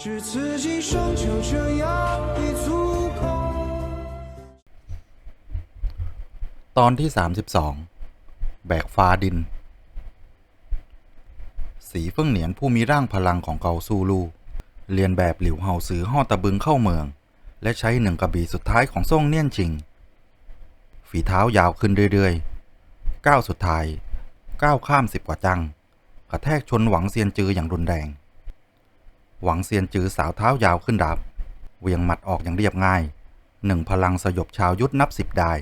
只此今生就这样一足够。 ตอนที่ 32 แบกฟ้าดิน สีเฟิ่งเหนียนผู้มีร่างพลังของเกาซูลู เรียนแบบหลิวเฮาซือห่อตะบึงเข้าเมือง และใช้หนึ่งกระบี่สุดท้ายของซ่งเนียนชิง ฝีเท้ายาวขึ้นเรื่อยๆ ก้าวสุดท้าย ก้าวข้ามสิบกว่าจัง กระแทกชนหวังเซียนจืออย่างรุนแรง หวังเซียนจือสาวเท้ายาวขึ้นดับเหวียงหมัดออกอย่างเรียบง่าย หนึ่งพลังสยบชาวยุทธนับสิบได้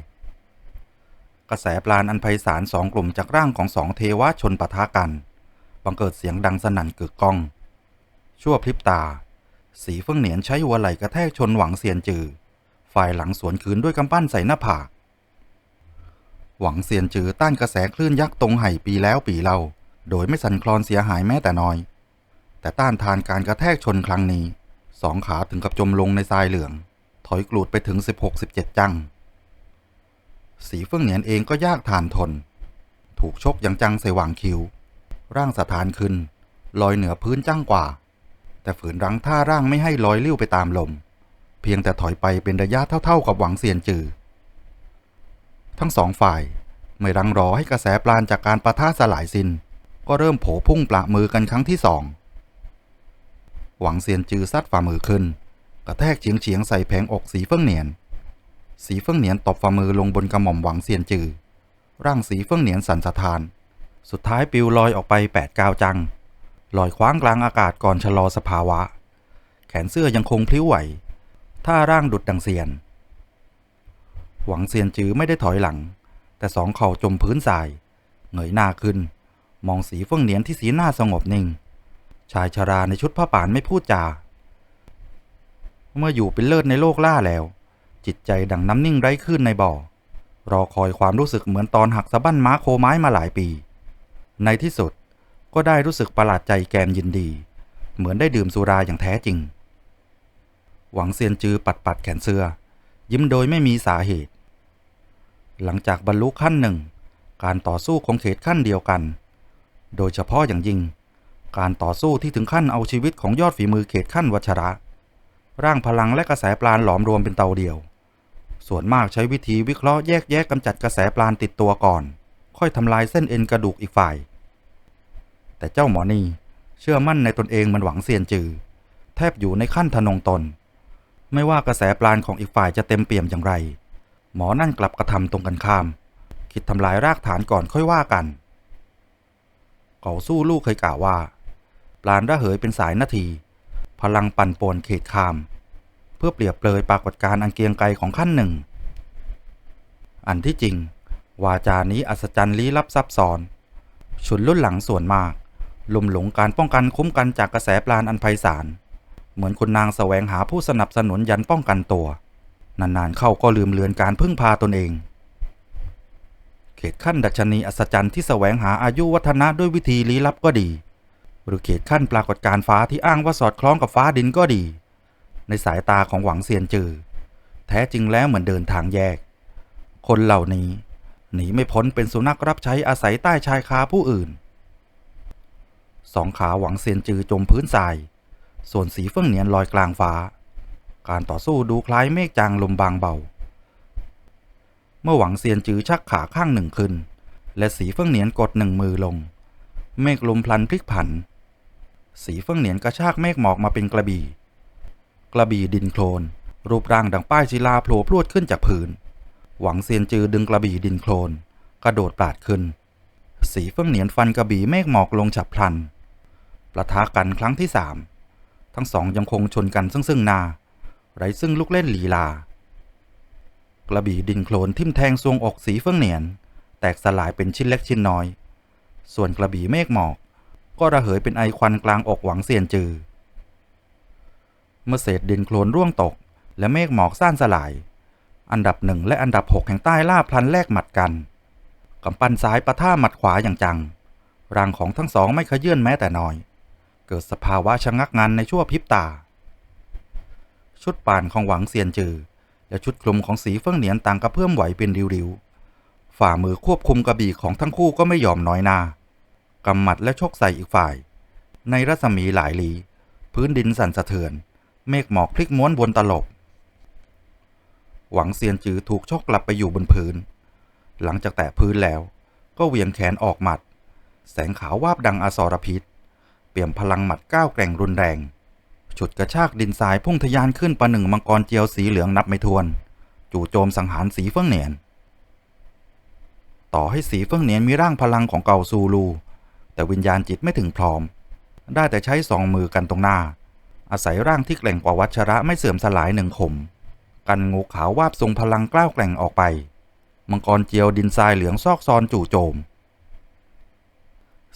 กระแสปราณอันไพศาลสองกลุ่มจากร่างของสองเทวะชนปะทะกัน บังเกิดเสียงดังสนั่นกึกก้อง ชั่วพริบตา สีเฟิ่งเหนียนใช้หัวไหล่กระแทกชนหวังเซียนจือ ฝ่ายหลังสวนคืนด้วยกำปั้นใส่หน้าผาก หวังเซียนจือต้านกระแสคลื่นยักษ์ตรงไห่ปีแล้วปีเล่า โดยไม่สั่นคลอนเสียหายแม้แต่น้อย แต่ต้านทานการกระแทกชนครั้งนี้สองขาถึงกับจมลงในทรายเหลือง ถอยกลูดไปถึง 16-17 จัง สีเฟื่องเหนียนเองก็ยากทานทน ถูกชกอย่างจังใส่หว่างคิ้ว ร่างสถานขึ้น ลอยเหนือพื้นจ้างกว่า แต่ฝืนรั้งท่าร่างไม่ให้ลอยเลิ้ยวไปตามลม เพียงแต่ถอยไปเป็นระยะเท่าๆกับหวังเซียนจือ ทั้งสองฝ่ายไม่รังรอให้กระแสปราณจากการประท่าสลายสิน้นก็เริ่มโผพุ่งประมือกันครั้งที่สอง หวังเซียนจือซัดฝ่ามือขึ้น กระแทกเฉียงเฉียงใส่แผงอกสีเฟื่องเหนียน สีเฟื่องเหนียนตบฝ่ามือลงบนกระหม่อมหวังเซียนจือ ร่างสีเฟื่องเหนียนสั่นสะท้าน สุดท้ายปิวลอยออกไปแปดก้าวจังลอยคว้างกลางอากาศก่อนชะลอสภาวะ แขนเสื้อยังคงพลิ้วไหวท่าร่างดุดดังเซียน หวังเซียนจือไม่ได้ถอยหลัง แต่สองเข่าจมพื้นทราย เหงยหน้าขึ้น มองสีเฟื่องเหนียนที่สีหน้าสงบนิ่ง ชายชราในชุดผ้าป่านไม่พูดจา เมื่ออยู่เป็นเลิศในโลกล่าแล้ว จิตใจดังน้ำนิ่งไร้ขึ้นในบ่อ รอคอยความรู้สึกเหมือนตอนหักสะบั้นม้าโคไม้มาหลายปี ในที่สุดก็ได้รู้สึกประหลาดใจแกมยินดี เหมือนได้ดื่มสุราอย่างแท้จริง หวังเซียนจือปัดปัดแขนเสื้อ ยิ้มโดยไม่มีสาเหตุ หลังจากบรรลุขั้นหนึ่ง การต่อสู้ของเขตขั้นเดียวกัน โดยเฉพาะอย่างยิ่ง การต่อสู้ที่ถึงขั้นเอาชีวิตของยอดฝีมือเขตขั้นวัชระ ร่างพลังและกระแสปราณหลอมรวมเป็นเตาเดียว ส่วนมากใช้วิธีวิเคราะห์แยกแยะกำจัดกระแสปราณติดตัวก่อน ค่อยทำลายเส้นเอ็นกระดูกอีกฝ่าย แต่เจ้าหมอนี่เชื่อมั่นในตนเองมันหวังเซียนจือ แทบอยู่ในขั้นทะนงตน ไม่ว่ากระแสปราณของอีกฝ่ายจะเต็มเปี่ยมอย่างไร หมอนั่นกลับกระทำตรงกันข้าม คิดทำลายรากฐานก่อนค่อยว่ากันเขาสู้ลูกเคยกล่าวว่า ปราณระเหยเป็นสายนาที พลังปั่นป่วนเขตคาม เพื่อเปรียบเปรยปรากฏการณ์อันเกียงไกรของขั้นหนึ่ง อันที่จริง วาจานี้อัศจรรย์ลี้ลับซับซ้อนชุนรุ่นหลังส่วนมากลุ่มหลงการป้องกันคุ้มกันจากกระแสปราณอันไพศาล เหมือนคุณนางแสวงหาผู้สนับสนุนยันป้องกันตัว นานๆเข้าก็ลืมเลือนการพึ่งพาตนเอง เขตขั้นดัชนีอัศจรรย์ที่แสวงหาอายุวัฒนะด้วยวิธีลี้ลับก็ดี หรือเขตขั้นปรากฏการณ์ฟ้าที่อ้างว่าสอดคล้องกับฟ้าดินก็ดี ในสายตาของหวังเซียนจือ แท้จริงแล้วเหมือนเดินทางแยก คนเหล่านี้ หนีไม่พ้นเป็นสุนัขรับใช้อาศัยใต้ชายคาผู้อื่น สองขาหวังเซียนจือจมพื้นทราย ส่วนสีเฟื่องเหนียนลอยกลางฟ้า การต่อสู้ดูคล้ายเมฆจางลมบางเบา เมื่อหวังเซียนจือชักขาข้างหนึ่งขึ้น และสีเฟื่องเหนียนกดหนึ่งมือลง เมฆลมพลันพลิกผัน สีเฟื่องเหนียนกระชากเมฆหมอกมาเป็นกระบี่ กระบี่ดินโคลน รูปร่างดังป้ายศิลาโผล่พรวดขึ้นจากพื้นหวังเซียนจือดึงกระบี่ดินโคลน กระโดดปาดขึ้น สีเฟื่องเหนียนฟันกระบี่เมฆหมอกลงฉับพลัน ประทะกันครั้งที่สามทั้งสองยังคงชนกันซึ่งซึ่งหนา ไรซึ่งลูกเล่นลีลา กระบี่ดินโคลนทิ่มแทงทรวงอกสีเฟื่องเหนียน แตกสลายเป็นชิ้นเล็กชิ้นน้อย ส่วนกระบี่เมฆหมอก ก็ระเหยเป็นไอควันกลางอกหวังเซียนจือ เมื่อเศษดินโคลนร่วงตก และเมฆหมอกซ่านสลาย อันดับหนึ่งและอันดับหกแห่งใต้ล่าพลันแลกหมัดกันกำปั้นซ้ายประท่าหมัดขวาอย่างจังร่างของทั้งสองไม่ขยื่นแม้แต่น้อย เกิดสภาวะชะงักงันในชั่วพริบตา ชุดป่านของหวังเซียนจือ และชุดคลุมของสีเฟื่องเหนียนต่างกระเพื่อมไหวเป็นริ้วๆฝ่ามือควบคุมกระบี่ของทั้งคู่ก็ไม่ยอมน้อยนา กำหมัดและชกใส่อีกฝ่าย ในรัศมีหลายลีพื้นดินสั่นสะเทือน เมฆหมอกพลิกม้วนวนตลบ หวังเซียนจือถูกชกกลับไปอยู่บนพื้น หลังจากแตะพื้นแล้ว ก็เหวี่ยงแขนออกหมัด แสงขาววาบดังอสรพิษ เปี่ยมพลังหมัดก้าวแกร่งรุนแรง ฉุดกระชากดินทรายพุ่งทะยานขึ้นประหนึ่งมังกรเจียวสีเหลืองนับไม่ถ้วน จู่โจมสังหารสีเฟื่องเหนียน ต่อให้สีเฟื่องเหนียนมีร่างพลังของเก่าซูลู แต่วิญญาณจิตไม่ถึงพร้อม ได้แต่ใช้สองมือกันตรงหน้า อาศัยร่างที่แกร่งกว่าวัชระไม่เสื่อมสลายหนึ่งขม กันงูขาววาบทรงพลังกล้าวแกร่งออกไป มังกรเจียวดินทรายเหลืองซอกซอนจู่โจม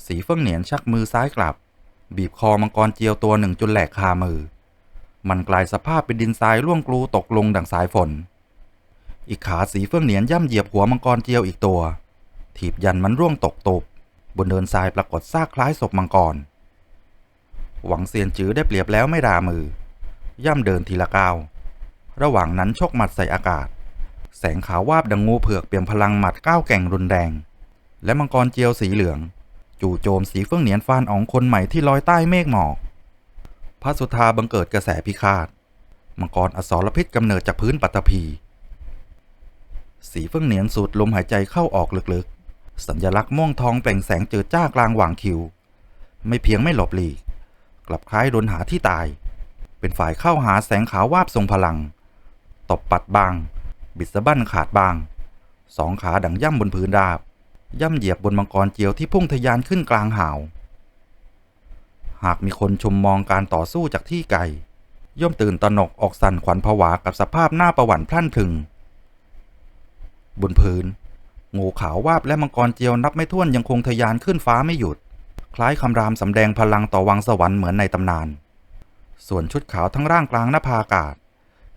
สีเฟื่องเหนียนชักมือซ้ายกลับ บีบคอมังกรเจียวตัวหนึ่งจนแหลกคามือ มันกลายสภาพเป็นดินทรายร่วงกลูตกลงดังสายฝน อีกขาสีเฟื่องเหนียนย่ำเหยียบหัวมังกรเจียวอีกตัว ถีบยันมันร่วงตกตบ บนเดินทรายปรากฏซากคล้ายศพมังกร หวังเซียนจื้อได้เปรียบแล้วไม่รามือ ย่ำเดินทีละก้าว ระหว่างนั้นชกหมัดใส่อากาศ แสงขาววาบดังงูเผือกเปลี่ยมพลังหมัดก้าวแก่งรุนแรง และมังกรเจียวสีเหลือง จู่โจมสีเฟื่องเหนียนฟานอ๋องคนใหม่ที่ลอยใต้เมฆหมอก พระสุธาบังเกิดกระแสพิฆาต มังกรอสรพิษกำเนิดจากพื้นปัตตภีสีเฟื่องเหนียนสูดลมหายใจเข้าออกลึก สัญลักษณ์ม่วงทองเปล่งแสงเจิดจ้ากลางหว่างคิว ไม่เพียงไม่หลบหลีก กลับคล้ายโดนหาที่ตาย เป็นฝ่ายเข้าหาแสงขาววาบทรงพลัง ตบปัดบาง บิดสะบั้นขาดบาง สองขาดังย่ำบนพื้นราบ ย่ำเหยียบบนมังกรเจียวที่พุ่งทะยานขึ้นกลางหาว หากมีคนชมมองการต่อสู้จากที่ไกลย่อมตื่นตระหนกออกสั่นขวัญผวากับสภาพหน้าประหวันพลั่นพรึง บนพื้น งูขาววาบและมังกรเจียวนับไม่ถ้วนยังคงทะยานขึ้นฟ้าไม่หยุด คล้ายคำรามสำแดงพลังต่อวังสวรรค์เหมือนในตำนาน ส่วนชุดขาวทั้งร่างกลางหน้าผาอากาศ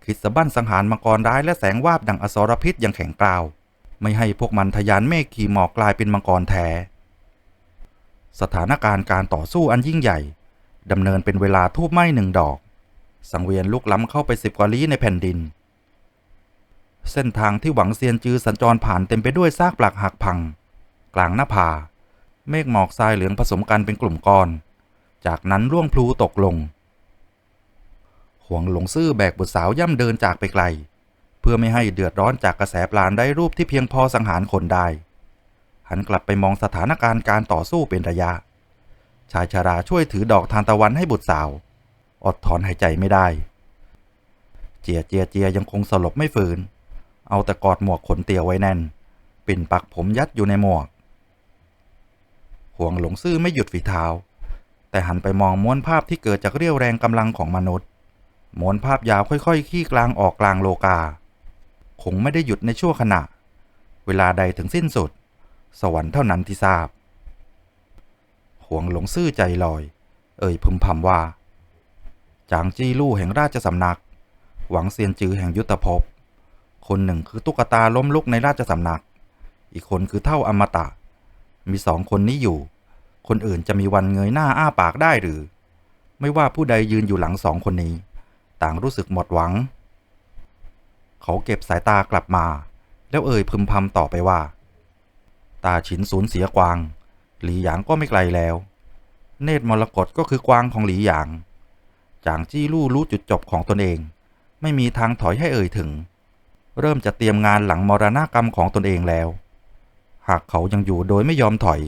คิดสะบั้นสังหารมังกรร้ายและแสงวาบดังอสรพิษยังแข็งกร้าว ไม่ให้พวกมันทะยานเมฆขี่หมอกกลายเป็นมังกรแท้สถานการณ์การต่อสู้อันยิ่งใหญ่ดำเนินเป็นเวลาทูบไหม้หนึ่งดอก สังเวียนลุกล้ำเข้าไปสิบกว่าลี้ในแผ่นดิน เส้นทางที่หวังเซียนจือสัญจรผ่านเต็มไปด้วยซากปลักหักพัง กลางหน้าผา เมฆหมอกทรายเหลืองผสมกันเป็นกลุ่มก้อน จากนั้นร่วงพลูตกลงหวงหลงซื่อแบกบุตรสาวย่ำเดินจากไปไกล เพื่อไม่ให้เดือดร้อนจากกระแสปลานได้รูปที่เพียงพอสังหารคนได้ หันกลับไปมองสถานการณ์การต่อสู้เป็นระยะ ชายชาราช่วยถือดอกทานตะวันให้บุตรสาว อดถอนหายใจไม่ได้ เจียเจียเจียยังคงสลบไม่ฝืน เอาแต่กอดหมวกขนเตียวไว้แน่น ปิ่นปักผมยัดอยู่ในหมวก ห่วงหลงซื่อไม่หยุดฝีเท้า แต่หันไปมองม้วนภาพที่เกิดจากเรี่ยวแรงกำลังของมนุษย์ ม้วนภาพยาวค่อยๆขี้กลางออกกลางโลกา คงไม่ได้หยุดในชั่วขณะ เวลาใดถึงสิ้นสุด สวรรค์เท่านั้นที่ทราบ ห่วงหลงซื่อใจลอย เอ่ยพึมพำว่า จางจี้ลู่แห่งราชสำนัก หวังเซียนจือแห่งยุทธภพ คนหนึ่งคือตุ๊กตาล้มลุกในราชสำนัก อีกคนคือเท่าอมตะ มีสองคนนี้อยู่ คนอื่นจะมีวันเงยหน้าอ้าปากได้หรือ ไม่ว่าผู้ใดยืนอยู่หลังสองคนนี้ ต่างรู้สึกหมดหวัง เขาเก็บสายตากลับมา แล้วเอ่ยพึมพำต่อไปว่า ตาฉินสูญเสียกวาง หลีหยางก็ไม่ไกลแล้ว เนตรมรกตก็คือกวางของหลีหยาง จางจี้ลู่รู้จุดจบของตนเอง ไม่มีทางถอยให้เอ่ยถึง เริ่มจะเตรียมงานหลังมรณกรรมของตนเองแล้ว หากเขายังอยู่โดยไม่ยอมถอย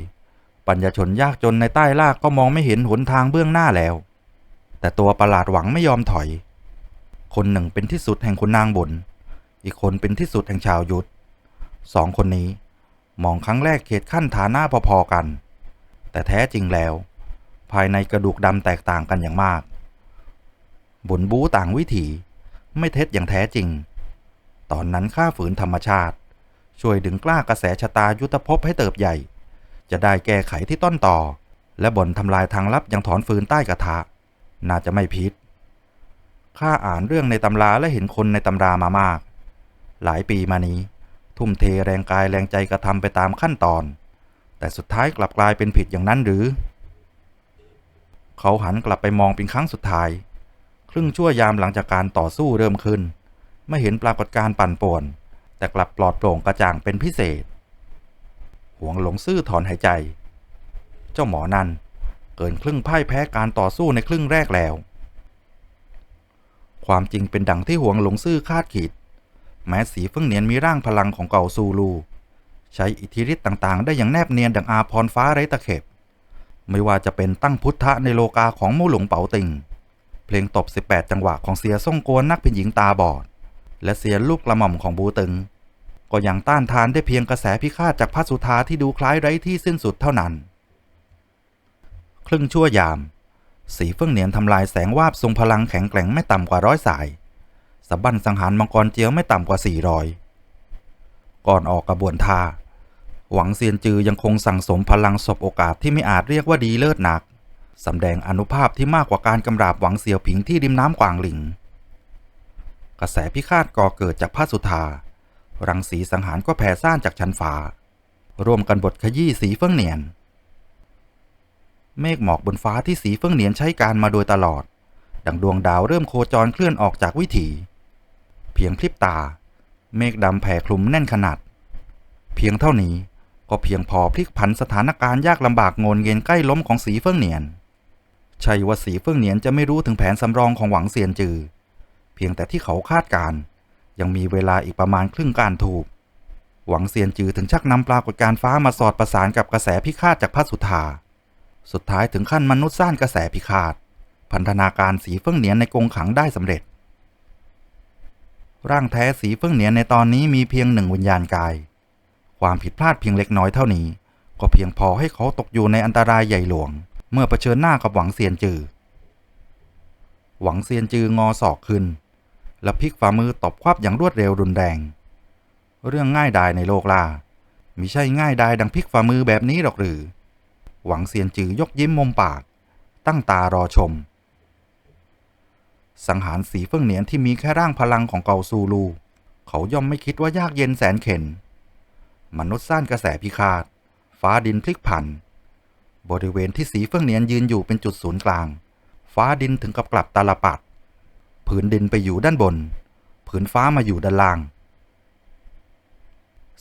ปัญญาชนยากจนในใต้ลากก็มองไม่เห็นหนทางเบื้องหน้าแล้ว แต่ตัวประหลาดหวังไม่ยอมถอย คนหนึ่งเป็นที่สุดแห่งคุณนางบน อีกคนเป็นที่สุดแห่งชาวยุทธสองคนนี้ มองครั้งแรกเขตขั้นฐานะพอๆกัน แต่แท้จริงแล้ว ภายในกระดูกดำแตกต่างกันอย่างมากบุญบูต่างวิถีไม่เท็จอย่างแท้จริง ตอนนั้นข้าฝืนธรรมชาติ ช่วยดึงกล้ากระแสชะตายุทธภพให้เติบใหญ่ จะได้แก้ไขที่ต้นต่อ และบ่นทำลายทางลับอย่างถอนฟืนใต้กระทะ น่าจะไม่พิษข้าอ่านเรื่องในตำราและเห็นคนในตำรามามาก หลายปีมานี้ ทุ่มเทแรงกายแรงใจกระทำไปตามขั้นตอน แต่สุดท้ายกลับกลายเป็นผิดอย่างนั้นหรือ เขาหันกลับไปมองเป็นครั้งสุดท้าย ครึ่งชั่วยามหลังจากการต่อสู้เริ่มขึ้น ไม่เห็นปรากฏการปั่นป่วน แต่กลับปลอดโปร่งกระจ่างเป็นพิเศษ หวงหลงซื่อถอนหายใจ เจ้าหมอนันเกินครึ่งพ่ายแพ้การต่อสู้ในครึ่งแรกแล้ว ความจริงเป็นดังที่หวงหลงซื่อคาดขีด แม้สีเฟิ่งเนียนมีร่างพลังของเก่าซูลู ใช้อิทธิฤทธิ์ต่างๆ ได้อย่างแนบเนียนดังอาพรฟ้าไร้ตะเข็บ ไม่ว่าจะเป็นตั้งพุทธะในโลกาของมู่หลงเป๋าติงเพลงตบ 18 จังหวะของเสียซ่งโกนนักเป็นหญิงตาบอด และเสียลูกกระหม่อมของบูตึง ก็ยังต้านทานได้เพียงกระแสพิฆาตจากพระสุธาที่ดูคล้ายไร้ที่สิ้นสุดเท่านั้น ครึ่งชั่วยาม สีเฟิ่องเหนียนทำลายแสงวาบทรงพลังแข็งแกร่งไม่ต่ำกว่าร้อยสายสะบั้นสังหารมังกรเจียวไม่ต่ำกว่าสี่รอยก่อนออกกระบวนท่าหวังเซียนจือยังคงสั่งสมพลังศพโอกาสที่ไม่อาจเรียกว่าดีเลิศหนักสำแดงอนุภาพที่มากกว่าการกำราบหวังเสี่ยวผิงที่ริมน้ำกวางหลิง กระแสพิฆาตก่อเกิดจากพระสุธา รังสีสังหารก็แผ่ซ่านจากชั้นฟ้าร่วมกันบทขยี้สีเฟิ่องเหนียน เมฆหมอกบนฟ้าที่สีเฟิ่องเหนียนใช้การมาโดยตลอด ดังดวงดาวเริ่มโคจรเคลื่อนออกจากวิถี เพียงพริบตา เมฆดำแผ่คลุมแน่นขนาด เพียงเท่านี้ก็เพียงพอพลิกผันสถานการณ์ยากลำบากโงนเงินใกล้ล้มของสีเฟิ่องเหนียนใช่ว่าสีเฟิ่องเหนียนจะไม่รู้ถึงแผนสำรองของหวังเซียนจือ เพียงแต่ที่เขาคาดการ ยังมีเวลาอีกประมาณครึ่งการถูก หวังเซียนจือถึงชักนำปรากฏการฟ้ามาสอดประสานกับกระแสพิฆาตจากพระสุธา สุดท้ายถึงขั้นมนุษย์สร้างกระแสพิฆาต พันธนาการสีเฟิ่งเหนียนในกรงขังได้สำเร็จ ร่างแท้สีเฟิ่งเหนียนในตอนนี้มีเพียงหนึ่งวิญญาณกาย ความผิดพลาดเพียงเล็กน้อยเท่านี้ ก็เพียงพอให้เขาตกอยู่ในอันตรายใหญ่หลวง เมื่อเผชิญหน้ากับหวังเซียนจือหวังเซียนจืองอศอกขึ้น และพลิกฝ่ามือตบควับอย่างรวดเร็วรุนแรง เรื่องง่ายดายในโลกล่ามิใช่ง่ายดายดังพลิกฝ่ามือแบบนี้หรอกหรือ หวังเซียนจือยกยิ้มมุมปาก ตั้งตารอชม สังหารสีเฟิ่องเหนียนที่มีแค่ร่างพลังของเกาซูลู เขาย่อมไม่คิดว่ายากเย็นแสนเข็น มนุษย์สร้างกระแสพิฆาต ฟ้าดินพลิกผัน บริเวณที่สีเฟิ่องเหนียนยืนอยู่เป็นจุดศูนย์กลาง ฟ้าดินถึงกับกลับตาลปัด ผืนดินไปอยู่ด้านบน ผืนฟ้ามาอยู่ด้านล่าง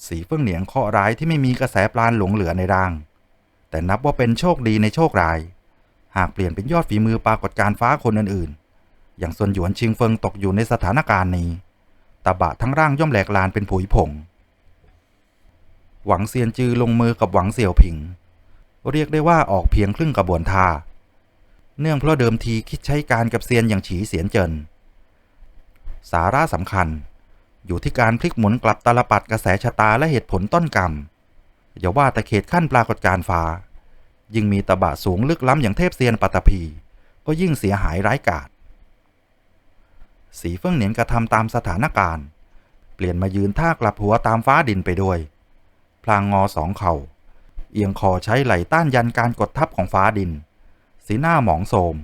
สีเฟิ่องเหนียนเคราะร้ายที่ไม่มีกระแสปราณหลงเหลือในร่าง แต่นับว่าเป็นโชคดีในโชคร้าย หากเปลี่ยนเป็นยอดฝีมือปรากฏการฟ้าคนอื่นๆ อย่างส่วนหยวนชิงเฟิงตกอยู่ในสถานการณ์นี้ตาบะทั้งร่างย่อมแหลกลานเป็นผุยผง หวังเซียนจือลงมือกับหวังเสี่ยวผิง เรียกได้ว่าออกเพียงครึ่งกระบวนท่าเนื่องเพราะเดิมทีคิดใช้การกับเซียนอย่างฉีเสียนเจิน สาระสำคัญ อยู่ที่การพลิกหมุนกลับตลปัดกระแสชะตาและเหตุผลต้นกรรม อย่าว่าแต่เขตขั้นปรากฏการ์ฟ้า ยิ่งมีตะบะสูงลึกล้ำอย่างเทพเซียนปัตตภีก็ยิ่งเสียหายร้ายกาจสีเฟิ่องเหนียนกระทำตามสถานการณ์ เปลี่ยนมายืนท่ากลับหัวตามฟ้าดินไปด้วย พลางงอสองเข่า เอียงคอใช้ไหลต้านยันการกดทับของฟ้าดิน สีหน้าหมองโสม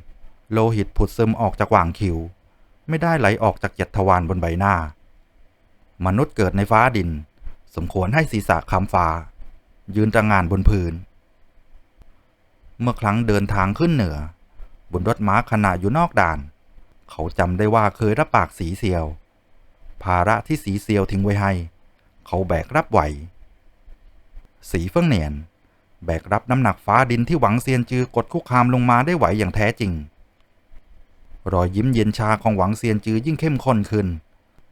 โลหิตผุดซึมออกจากหว่างคิ้ว ไม่ได้ไหลออกจากเจ็ดทวารบนใบหน้า มนุษย์เกิดในฟ้าดิน สมควรให้ศีรษะคำฟ้า ยืนตระงานบนพื้น เมื่อครั้งเดินทางขึ้นเหนือ บนรถม้าขณะอยู่นอกด่าน เขาจำได้ว่าเคยรับปากสีเซียว ภาระที่สีเซียวทิ้งไว้ให้ เขาแบกรับไหว สีเฟิ่องเหนียน แบกรับน้ำหนักฟ้าดินที่หวังเซียนจือกดคุกคามลงมาได้ไหวอย่างแท้จริง รอยยิ้มเย็นชาของหวังเซียนจือยิ่งเข้มข้นขึ้น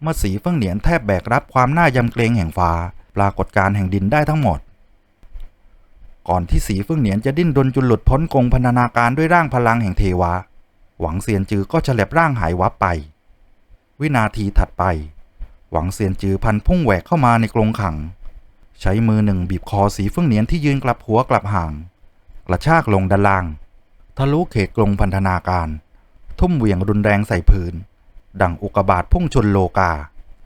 เมื่อสีเฟิ่งเหนียนแทบแบกรับความน่ายำเกรงแห่งฟ้า ปรากฏการแห่งดินได้ทั้งหมด ก่อนที่สีเฟิ่งเหนียนจะดิ้นรนจนหลุดพ้นกรงพันธนาการด้วยร่างพลังแห่งเทวะ หวังเซียนจือก็ฉลับร่างหายวับไป วินาทีถัดไป หวังเซียนจือพันพุ่งแหวกเข้ามาในกรงขัง ใช้มือหนึ่งบีบคอสีเฟิ่งเหนียนที่ยืนกลับหัวกลับห่าง กระชากลงด้านล่าง ทะลุเขตกรงพันธนาการ ทุ่มเหวี่ยงรุนแรงใส่พื้น ดังอุกบาตพุ่งชนโลกา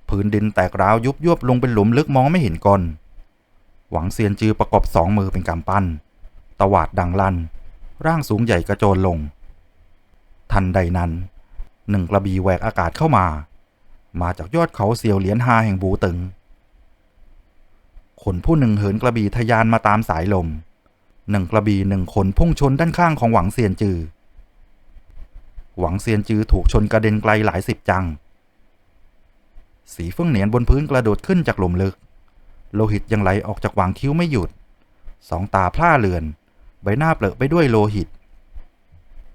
พื้นดินแตกร้าวยุบยวบลงเป็นหลุมลึกมองไม่เห็นก้นหวังเซียนจือประกอบสองมือเป็นกำปั้น ตวาดดังลั่นร่างสูงใหญ่กระโจนลง ทันใดนั้น หนึ่งกระบี่แหวกอากาศเข้ามา มาจากยอดเขาเสียวเหลียนฮาแห่งบูตึง คนผู้หนึ่งเหินกระบี่ทะยานมาตามสายลม หนึ่งกระบี่หนึ่งคนพุ่งชนด้านข้างของหวังเซียนจือ หวังเซียนจือถูกชนกระเด็นไกลหลายสิบจัง สีเฟื่องเหนียนบนพื้นกระโดดขึ้นจากหลุมลึก โลหิตยังไหลออกจากหว่างคิ้วไม่หยุด สองตาพร่าเลือน ใบหน้าเปลอะไปด้วยโลหิต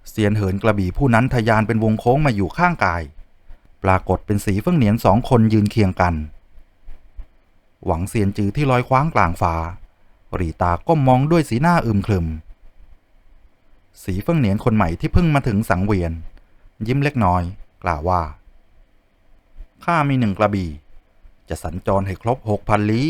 เซียนเหินกระบี่ผู้นั้นทะยานเป็นวงโค้งมาอยู่ข้างกาย ปรากฏเป็นสีเฟิ่งเหนียนสองคนยืนเคียงกัน หวังเซียนจือที่ลอยคว้างกลางฟ้าหรีตาก้มมองด้วยสีหน้าอึมครึม สีเฟิ่งเหนียนคนใหม่ที่เพิ่งมาถึงสังเวียน ยิ้มเล็กน้อย กล่าวว่า ข้ามีหนึ่งกระบี่ จะสัญจรให้ครบหกพันลี้